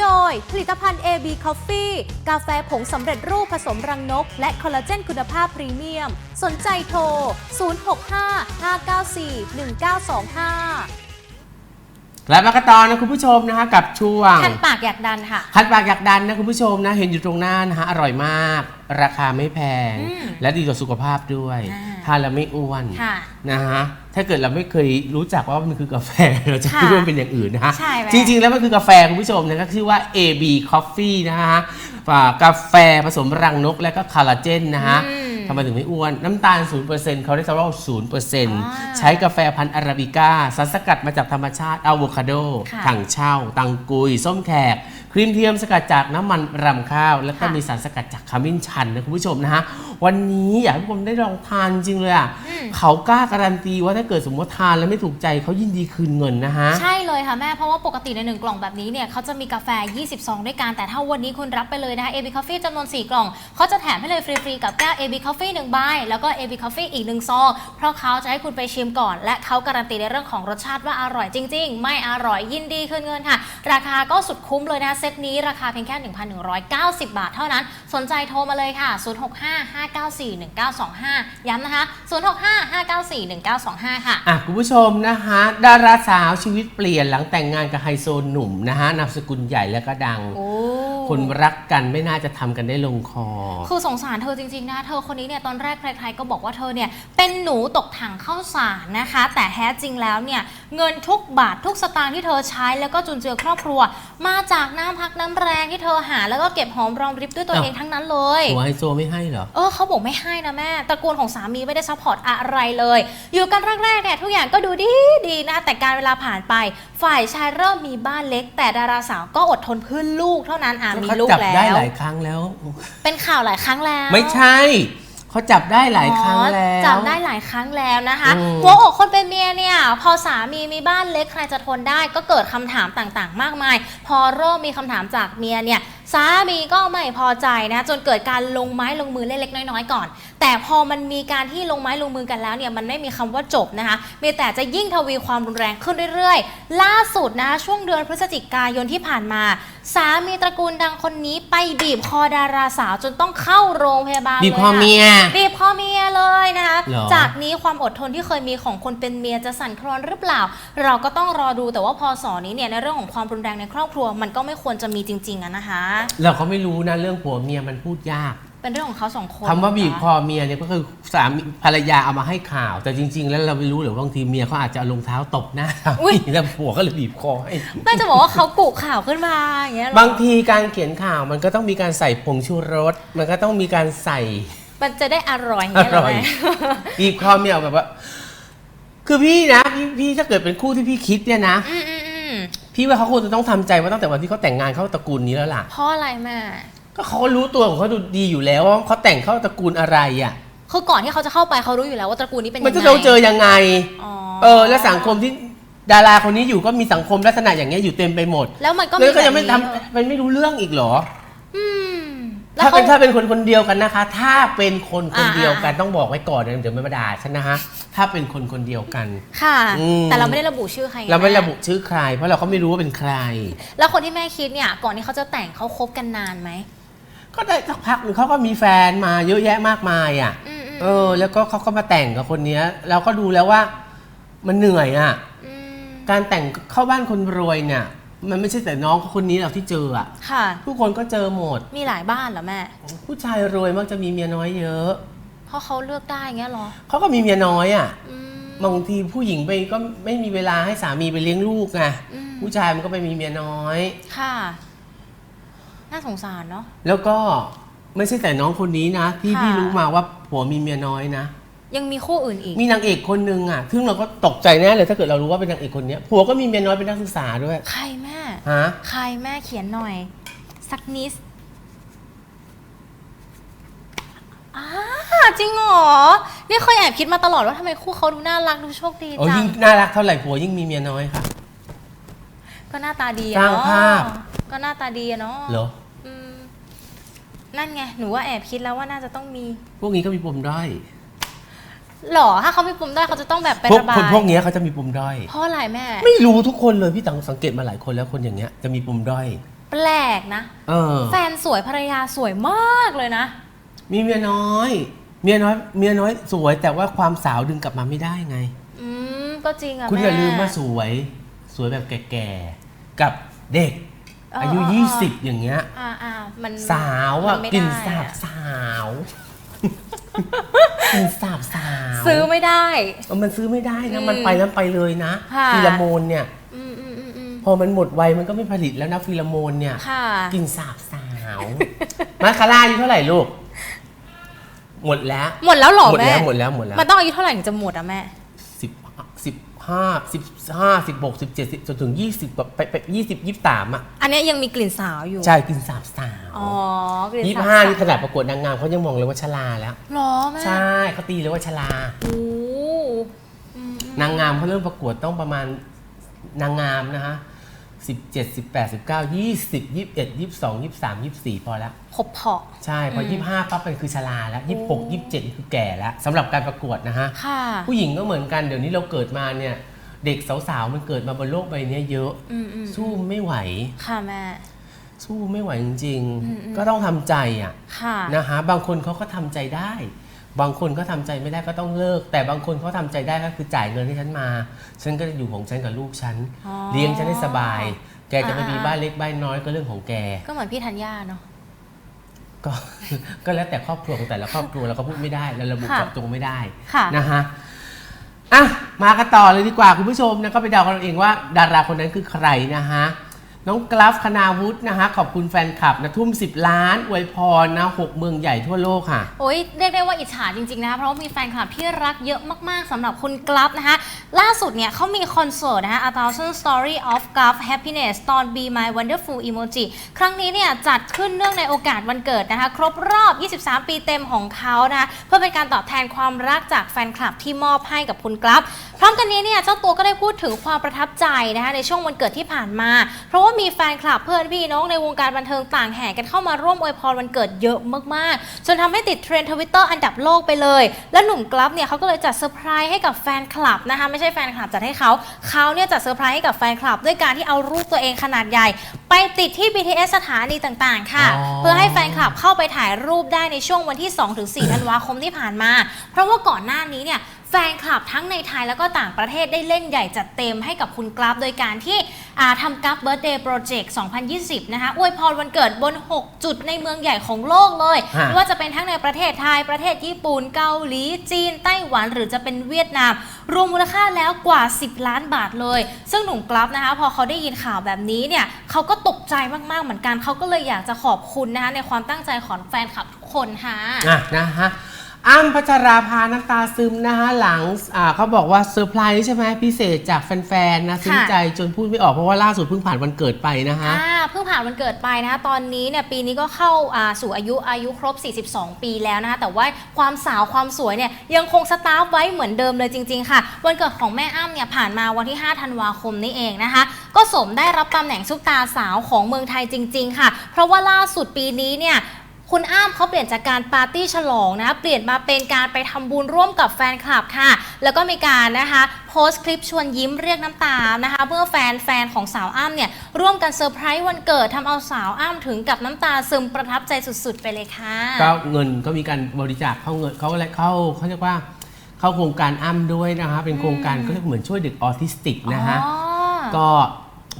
โดย ผลิตภัณฑ์ AB Coffee กาแฟผงสำเร็จรูปผสมรังนก และคอลลาเจนคุณภาพพรีเมียม สนใจโทร 065-594-1925 และมากันต่อนะคุณผู้ชมนะฮะกับช่วงคันปากอยากดันค่ะ คันปากอยากดันนะคุณผู้ชมนะเห็นอยู่ตรงหน้านะฮะอร่อยมาก ราคาไม่แพง อืมและดีต่อสุขภาพด้วยอ่า ทานแล้วไม่อ้วนค่ะ นะฮะถ้าเกิดเราไม่เคยรู้จักว่ามันคือกาแฟ เราจะค่ะคิดว่ามันเป็นอย่างอื่นนะฮะใช่ไหมจริง ๆ แล้วมันคือกาแฟคุณผู้ชมนะก็ชื่อว่า AB Coffee นะฮะอ่ากาแฟผสมรังนกและก็คอลลาเจนนะฮะ อืม ทำไมถึงไม่อ้วน น้ำตาล0%เขาได้สำหรับ0%าใช้กาแฟพันธุ์อาราบิก้าสารสกัดมาจากธรรมชาติอะโวคาโดค่ะถังเช่า ตังกุย ส้มแขก ครีมเทียมสกัดจากน้ำมันรำข้าว แล้วก็ค่ะ มีสารสกัดจากขมิ้นชันนะคุณผู้ชมนะฮะ วันนี้อยากให้ทุกคนได้ลองทานจริงเลยอะ อืม เขากล้าการันตีว่าถ้าเกิดสมมติทานแล้วไม่ถูกใจเขายินดีคืนเงินนะฮะ ใช่เลยค่ะแม่เพราะว่าปกติในหนึ่งกล่องแบบนี้เนี่ยเขาจะมีกาแฟ20ซองด้วยกันแต่ถ้าวันนี้คุณรับไปเลยนะคะ AB Coffee จำนวน 4 กล่องเขาจะแถมให้เลยฟรีๆกับแก้ว AB Coffee 1ใบแล้วก็ AB Coffee อีก1ซองเพราะเขาจะให้คุณไปชิมก่อน และเขาการันตีในเรื่องของรสชาติว่าอร่อยจริง ๆ ไม่อร่อยยินดีคืนเงินค่ะ ราคาก็สุดคุ้มเลยนะเซตนี้ราคาเพียงแค่ 1,190 บาทเท่านั้น สนใจโทรมาเลยค่ะ 065-594-1925 ย้ำนะคะ065-594-1925 ค่ะ อะคุณผู้ชมนะฮะดาราสาวชีวิตเปลี่ยนหลังแต่งงานกับไฮโซหนุ่มนะฮะนามสกุลใหญ่และก็ดัง โอ้คนรักกันไม่น่าจะทำกันได้ลงคอ คือสงสารเธอจริงๆนะ เธอคนนี้เนี่ยตอนแรกใครๆก็บอกว่าเธอเนี่ยเป็นหนูตกถังข้าวสารนะคะ แต่แท้จริงแล้วเนี่ย เงินทุกบาททุกสตางค์ที่เธอใช้แล้วก็จุนเจือครอบครัว มาจากน้ำพักน้ำแรงที่เธอหา แล้วก็เก็บหอมรอมริบด้วยตัวอ้าวเองทั้งนั้นเลยหัวไฮโซไม่ให้เหรอ เออเขาบอกไม่ให้นะแม่ตระกูลของสามีไม่ได้ซัพพอร์ตอะไรเลย อยู่กันแรกๆเนี่ยทุกอย่างก็ดูดีดีนะแต่การเวลาผ่านไป ฝ่ายชายเริ่มมีบ้านเล็ก แต่ดาราสาวก็อดทนเพื่อลูกเท่านั้นอะมีเขาลูกจับแล้ได้วหลายครั้งแล้ว เป็นข่าวหลายครั้งแล้ว ไม่ใช่ เขาจับได้หลายครั้งแล้วอ๋อจับได้หลายครั้งแล้วนะคะอืมหัวอกคนเป็นเมียเนี่ย พอสามีมีบ้านเล็กใครจะทนได้ ก็เกิดคำถามต่างๆ มากมาย พอเริ่มมีคำถามจากเมียเนี่ยสามีก็ไม่พอใจนะจนเกิดการลงไม้ลงมือเล็กๆน้อยๆก่อน แต่พอมันมีการที่ลงไม้ลงมือกันแล้วเนี่ยมันไม่มีคำว่าจบนะคะมีแต่จะยิ่งทวีความรุนแรงขึ้นเรื่อยๆ ล่าสุดนะคะช่วงเดือนพฤศจิกายนที่ผ่านมา สามีตระกูลดังคนนี้ไปบีบคอดาราสาวจนต้องเข้าโรงพยาบาลบีบลคอเมีย บีบคอเมียเลยนะคะเหรอ จากนี้ความอดทนที่เคยมีของคนเป็นเมียจะสั่นคลอนหรือเปล่า เราก็ต้องรอดูแต่ว่าพอสอนี้เนี่ยในเรื่องของความรุนแรงในครอบครัว มันก็ไม่ควรจะมีจริงๆอะนะคะ เราก็ไม่รู้นะเรื่องผัวเมียมันพูดยาก เป็นเรื่องของเขาสองคนคำว่าบีบคนะะอเมียเนี่ยก็คือสามีภรรยาเอามาให้ข่าว แต่จริง ๆ แล้วเราไม่รู้หรือว่าบางทีเมียเขาอาจจะเอารองเท้าตบหน้าสาอุ๊ยมีแล้วผัวก็เลยบีบคอให้ไม่จะบอกว่าเขากุข่าวขึ้นมาอย่างเงี้ยเหรอบางทีการเขียนข่าวมันก็ต้องมีการใส่ผงชูรส มันก็ต้องมีการใส่ มันจะได้อร่อยอย่างเงี้ยเหรออร่อยแม่บีบคอเมียแบบว่า คือพี่นะพี่พี่ถ้าเกิดเป็นคู่ที่พี่คิดเนี่ยนะอืมอืมอืมพี่ว่าเขาควรจะต้องทำใจว่าตั้งแต่วันที่เขาแต่งงานเข้าตระกูลนี้แล้วล่ะเพราะอะไรแม่ ก็เขาก็รู้ตัวของเขาดูดีอยู่แล้วว่าเขาแต่งเข้าตระกูลอะไรอะ คือก่อนที่เขาจะเข้าไปเขารู้อยู่แล้วว่าตระกูลนี้เป็นยังมันไงจะต้องเจอยังไง อ๋อเออ แล้วสังคมที่ดาราคนนี้อยู่ก็มีสังคมลักษณะอย่างเงี้ยอยู่เต็มไปหมดแล้วมันก็แล้วก็ยังไม่แบบทำนี้มันไม่รู้เรื่องอีกเหรอ อืมแล้วถ้าเป็นขถ้าเป็นคนคนเดียวกันนะคะ ถ้าเป็นคนคนอ่า เดียวกันอ่าต้องบอกไว้ก่อนนะเดี๋ยวไม่มาด่าฉันนะฮะถ้าเป็นคนคนเดียวกัน ค่ะ อืม แต่เราไม่ได้ระบุชื่อใครไงเราไม่แระบุชื่อใคร เพราะเราก็ไม่รู้ว่าเป็นใคร แล้วคนที่แม่คิดเนี่ย ก่อนที่เขาจะแต่งเขาคบกันนานไหม ก็ได้สักพักหนึ่งเขาก็มีแฟนมาเยอะแยะมากมายอะ อืมอืมเออ แล้วก็เขาก็มาแต่งกับคนเนี้ย เราก็ดูแล้วว่ามันเหนื่อยอะ อืมการแต่งเข้าบ้านคนรวยเนี่ย มันไม่ใช่แต่น้องคนนี้หรอกที่เจออะ ค่ะ ทุกคนก็เจอหมด มีหลายบ้านเหรอแม่ ผู้ชายรวยมักจะมีเมียน้อยเยอะเพราะเขาเลือกได้เงี้ยเหรอเขาก็มีเมียน้อยอะอืม บางทีผู้หญิงไปก็ไม่มีเวลาให้สามีไปเลี้ยงลูกไงอืม ผู้ชายมันก็ไปมีเมียน้อย ค่ะ น่าสงสารเนาะ แล้วก็ไม่ใช่แต่น้องคนนี้นะ ที่ค่ะ พี่รู้มาว่าผัวมีเมียน้อยนะ ยังมีคู่อื่นอีก มีนางเอกคนนึงอะ ซึ่งเราก็ตกใจแน่เลยถ้าเกิดเรารู้ว่าเป็นนางเอกคนเนี้ยผัวก็มีเมียน้อยเป็นนักศึกษาด้วยใครแม่ ฮะใครแม่เขียนหน่อย สักนิดอ้าจริงเหรอ นี่เคยแอบคิดมาตลอดว่าทำไมคู่เขาดูน่ารักดูโชคดีโอ้จัยิ่งง น่ารักเท่าไหร่ผัวยิ่งมีเมียน้อยค่ะ ก็หน้าตาดีสอะร้างเนาะภาพ ก็หน้าตาดีอะเนาะเหรอ อืมนั่นไง หนูว่าแอบคิดแล้วว่าน่าจะต้องมี พวกนี้ก็มีปมด้อยหรอ ถ้าเขาไม่ปุ่มได้เขาจะต้องแบบไประพวกบายคนพวกเนี้ยเขาจะมีปมด้อย เพราะอะไรแม่ ไม่รู้ทุกคนเลยพี่ตังสังเกตมาหลายคนแล้วคนอย่างเงี้ยจะมีปมด้อย แปลกนะ เออ แฟนสวยภรรยาสวยมากเลยนะ มีเมียน้อย เมียน้อย เมียน้อยสวย แต่ว่าความสาวดึงกลับมาไม่ได้ไง อืม ก็จริงอะคุณแม่อย่าลืมว่าสวย สวยแบบแก่ๆ กับเด็ก เออออายุ เออเออ 20 อย่างเงี้ย อ่าอ่ามันสาวอะมัไม่กลิ่นได้สาบอะสาวกลิ่นสาบสาวซื้อไม่ได้ เออมันซื้อไม่ได้อืนะมมันไปแล้วไปเลยนะค่ะ ฟีโรโมนเนี่ย อืมอืมอืมอืมพอมันหมดวัยมันก็ไม่ผลิตแล้วนะฟีโรโมนเนี่ย ค่ะ กลิ่นสาบสาวมาคาร่าอายุเท่าไหร่ลูก หมดแล้ว หมดแล้วเหรอหมดแม่แล้วหมดแล้วหมดแล้ว มันต้องอายุเท่าไหร่ถึงจะหมดอะแม่ 15 15 16 17จนถึง 20แบบไปไป20 23 อะ อันนี้ยังมีกลิ่นสาวอยู่ใช่กลิ่นสาวสาวอ๋อกลิ่นยี่สาวห้านี่ขนาดประกวดนางงามเขายังมองเลยว่าชราแล้ว หรอแม่ใช่เขาตีเลยว่าชรา โอ้โนางงามเขาเริ่มประกวดต้องประมาณนางงามนะฮะ สิบเจ็ดสิบแปดสิบเก้ายี่สิบยี่สิบเอ็ดยี่สิบสองยี่สิบสามยี่สิบสี่พอแล้วขบเพาะใช่พอยี่ห้าปั๊บมันคือชราแล้วยี่สิบหกยี่สิบเจ็ดคือแก่แล้วสำหรับการประกวดนะฮะ ค่ะ ผู้หญิงก็เหมือนกันเดี๋ยวนี้เราเกิดมาเนี่ย เด็กสาวๆ มันเกิดมาบนโลกใบเนี้ยเยอะ อืมอืมสู้ไม่ไหว ค่ะแม่ สู้ไม่ไหวจริงอืมอืม ๆ ก็ต้องทำใจอะค่ะ นะคะบางคนเขาก็ทำใจได้ บางคนก็ทำใจไม่ได้ก็ต้องเลิก แต่บางคนเขาทำใจได้ก็คือจ่ายเงินให้ฉันมา ฉันก็จะอยู่ของฉันกับลูกฉันอ๋อเลี้ยงฉันให้สบาย แกจะไปอ่ามีมีบ้านเล็กบ้านน้อยก็เรื่องของแก ก็เหมือนพี่ธัญญาเนาะก็ก็แล้วแต่ครอบครัวของแต่ละครอบครัวเราก็พูดไม่ได้เราระบุค่ะเจาะจงไม่ได้ค่ะนะฮะอะมากันต่อเลยดีกว่าคุณผู้ชมนะก็ไปเดากันเอาเองว่า ดาราคนนั้นคือใครนะฮะ น้องกราฟคณาวุฒินะฮะขอบคุณแฟนคลับนะทุ่ม 10 ล้านอวยพรนะหกเมืองใหญ่ทั่วโลกค่ะ โอ้ยเรียกได้ว่าอิจฉาจริงๆนะคะเพราะว่ามีแฟนคลับที่รักเยอะมากๆสำหรับคุณกลับนะคะ ล่าสุดเนี่ยเขามีคอนเสิร์ตนะคะ A Thousand Story of g l u f Happiness ตอน Be My Wonderful Emoji ครั้งนี้เนี่ยจัดขึ้นเนื่องในโอกาสวันเกิดนะคะ ครบรอบ 23 ปีเต็มของเขานะคะเพื่อเป็นการตอบแทนความรักจากแฟนคลับที่มอบให้กับคุณกลับ พร้อมกันนี้เนี่ยเจ้าตัวก็ได้พูดถึงความประทับใจนะคะในช่วงวันเกิดที่ผ่านมา เพราะว่ามีแฟนคลับเพื่อนพี่น้องในวงการบันเทิงต่างแห่กันเข้ามาร่วมอวยพรวันเกิดเยอะมากๆ จนทำให้ติดเทรนด์ทวิตเตอร์อันดับโลกไปเลย และหนุ่มกลับเนี่ยเขาก็เลยจัดเซอร์ไพรส์ให้กับแฟนคลับนะคะไม่ใช่แฟนคลับจัดให้เขาเขาเนี่ยจัดเซอร์ไพรส์ให้กับแฟนคลับด้วยการที่เอารูปตัวเองขนาดใหญ่ ไปติดที่ BTS สถานีต่างๆ ค่ะอ๋อเพื่อให้แฟนคลับเข้าไปถ่ายรูปได้ในช่วงวันที่ 2-4ธันวาคมที่ผ่านมา เพราะว่าก่อนหน้านี้เนี่ย แฟนคลับทั้งในไทยแล้วก็ต่างประเทศได้เล่นใหญ่จัดเต็มให้กับคุณกราฟ โดยการที่อ่าทำกราฟเบิร์ d เดย์โปรเจกต์2020 นะคะอวยพรวันเกิดบน 6 จุดในเมืองใหญ่ของโลกเลยฮะไม่ว่าจะเป็นทั้งในประเทศไทย ประเทศญี่ปุ่นเกาหลี จีน ไต้หวัน หรือจะเป็นเวียดนาม รวมมูลค่าแล้วกว่า 10 ล้านบาทเลย ซึ่งหนุ่มกราฟนะคะพอเขาได้ยินข่าวแบบนี้เนี่ยเขาก็ตกใจมากๆเหมือนกันเขาก็เลยอยากจะขอบคุณนะคะในความตั้งใจของแฟนคลับทุกคนค่ะอะนะฮะ อ้ำพัชราภาน้ำตาซึมนะฮะหลังอ่าเขาบอกว่าเซอร์ไพรส์ใช่ไหมพิเศษจากแฟนๆนะซึ้งใจจนพูดไม่ออกเพราะว่าล่าสุดเพิ่งผ่านวันเกิดไปนะฮะอ่าเพิ่งผ่านวันเกิดไปนะคะตอนนี้เนี่ยปีนี้ก็เข้าอ่าสู่อายุอายุครบ 42 ปีแล้วนะคะแต่ว่าความสาวความสวยเนี่ยยังคงสตาร์ฟไว้เหมือนเดิมเลยจริง ๆ ค่ะ วันเกิดของแม่อ้ำเนี่ยผ่านมาวันที่ 5 ธันวาคมนี้เองนะคะ ก็สมได้รับตำแหน่งซุปตาสาวของเมืองไทยจริง ๆ ค่ะ เพราะว่าล่าสุดปีนี้เนี่ย คุณอ้ามเขาเปลี่ยนจากการปาร์ตี้ฉลองนะคะเปลี่ยนมาเป็นการไปทำบุญร่วมกับแฟนคลับค่ะ แล้วก็มีการนะคะโพสต์คลิปชวนยิ้มเรียกน้ำตานะคะเมื่อแฟนแฟนของสาวอ้ำเนี่ยร่วมกันเซอร์ไพรส์วันเกิดทำเอาสาวอ้ำถึงกับน้ำตาซึมประทับใจสุดๆ ไปเลยค่ะ ก็เงินก็มีการบริจาคเข้าเงินเขาอะไรเข้าเขาเรียกว่าเข้าโครงการอ้ำด้วยนะฮะเป็นโครงการก็เรียกเหมือนช่วยเด็กออทิสติกนะฮะอ๋อก็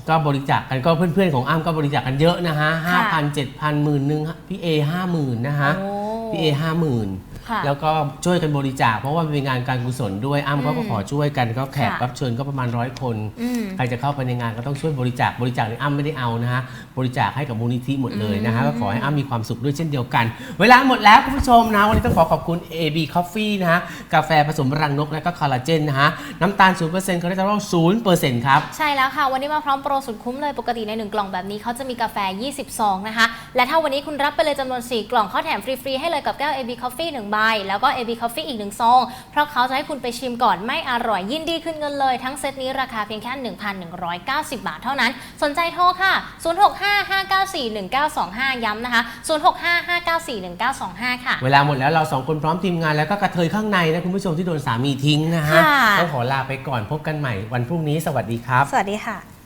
ก็บริจาคกันก็เพื่อนๆของอ้ำก็บริจาคกันเยอะนะฮะห้าค่ะพันเจ็ดพันหมื่นหนึ่งพี่เอห้าหมื่นนะฮะ โอ้ พี่เอห้าหมื่นค่ะ แล้วก็ช่วยกันบริจาคเพราะว่ามันเป็นงานการกุศลด้วยอ้ำเขาก็อืมขอช่วยกันก็แขกค่ะรับเชิญก็ประมาณร้อยคนอืมใครจะเข้าไปในงานก็ต้องช่วยบริจาคบริจาคในอ้ำไม่ได้เอานะฮะบริจาคให้กับมูลนิธิหมดเลยนะฮะอืมก็ขอให้อ้ำมีความสุขด้วยเช่นเดียวกัน เวลาหมดแล้วคุณผู้ชมนะวันนี้ต้องขอขอบคุณ AB Coffee นะฮะกาแฟผสมรังนกและก็คอลลาเจนนะฮะน้ำตาล0%คอเลสเตอรอล0%ครับใช่แล้วค่ะวันนี้มาพร้อมโปรสุดคุ้มเลยปกติใน1กล่องแบบนี้เขาจะมีกาแฟ 20 ซองนะคะและถ้าวันนี้คุณรับไปเลยจำนวน 4 กล่องเขาแถมฟรี ๆ ให้เลยกับแก้ว AB Coffee 1ใบ แล้วก็ AB Coffee อีก1ซอง เพราะเขาจะให้คุณไปชิมก่อนไม่อร่อยยินดีขึ้นเงินเลย ทั้งเซตนี้ราคาเพียงแค่ 1,190 บาทเท่านั้น สนใจโทรค่ะ 0655941925 ย้ำนะคะ 0655941925 ค่ะ เวลาหมดแล้วเราสองคนพร้อมทีมงานแล้วก็กระเทยข้างในนะคุณผู้ชมที่โดนสามีทิ้งนะฮะค่ะ ต้องขอลาไปก่อนพบกันใหม่วันพรุ่งนี้สวัสดีครับ สวัสดีค่ะ